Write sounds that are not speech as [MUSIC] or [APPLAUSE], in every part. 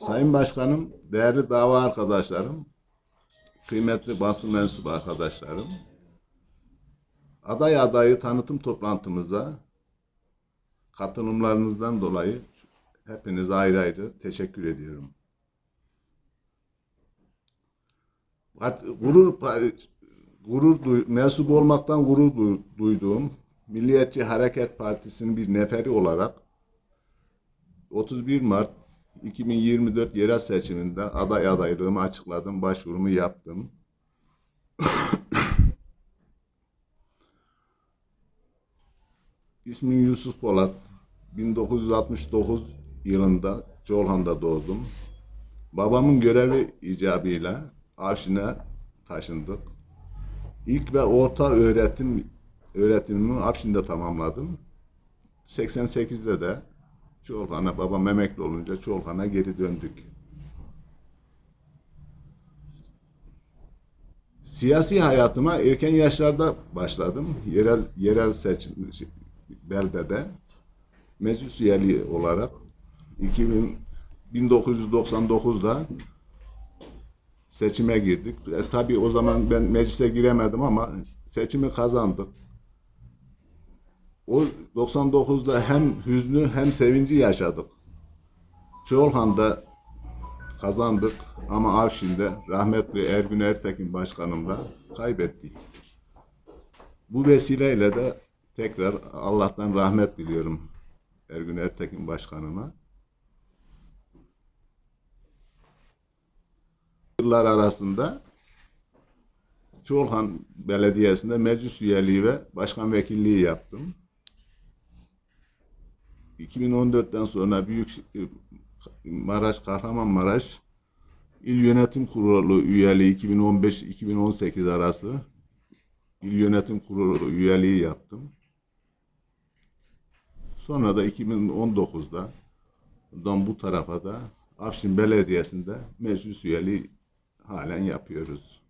Sayın Başkanım, değerli dava arkadaşlarım, kıymetli basın mensubu arkadaşlarım, aday adayı tanıtım toplantımıza katılımlarınızdan dolayı hepinize ayrı ayrı teşekkür ediyorum. Gurur gurur duy, mensup olmaktan gurur duy- duyduğum Milliyetçi Hareket Partisi'nin bir neferi olarak 31 Mart 2024 yerel seçiminde aday adaylığımı açıkladım, başvurumu yaptım. [COUGHS] İsmim Yusuf Polat. 1969 yılında Çolhan'da doğdum. Babamın görevi icabıyla Afşin'e taşındık. İlk ve orta öğretim öğretimimi Afşin'de tamamladım. 88'de de Çolhan'a babam emekli olunca Çolhan'a geri döndük. Siyasi hayatıma erken yaşlarda başladım. Yerel yerel seçim beldede meclis üyeliği olarak 2000 1999'da seçime girdik. E, tabii o zaman ben meclise giremedim ama seçimi kazandık. O 99'da hem hüznü hem sevinci yaşadık. Çoğulhan'da kazandık ama Avşin'de rahmetli Ergün Ertekin başkanımla kaybettik. Bu vesileyle de tekrar Allah'tan rahmet diliyorum Ergün Ertekin başkanıma. Yıllar arasında Çolhan Belediyesi'nde meclis üyeliği ve başkan vekilliği yaptım. 2014'ten sonra Büyük Maraş, Kahramanmaraş İl Yönetim Kurulu üyeliği 2015-2018 arası İl Yönetim Kurulu üyeliği yaptım. Sonra da 2019'da dan bu tarafa da Afşin Belediyesi'nde meclis üyeliği halen yapıyoruz.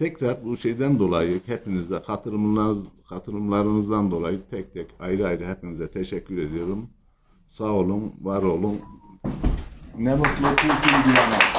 Tekrar bu şeyden dolayı hepinize katılımlarınız, katılımlarınızdan dolayı tek tek ayrı ayrı hepinize teşekkür ediyorum. Sağ olun, var olun. Ne mutlu diyene.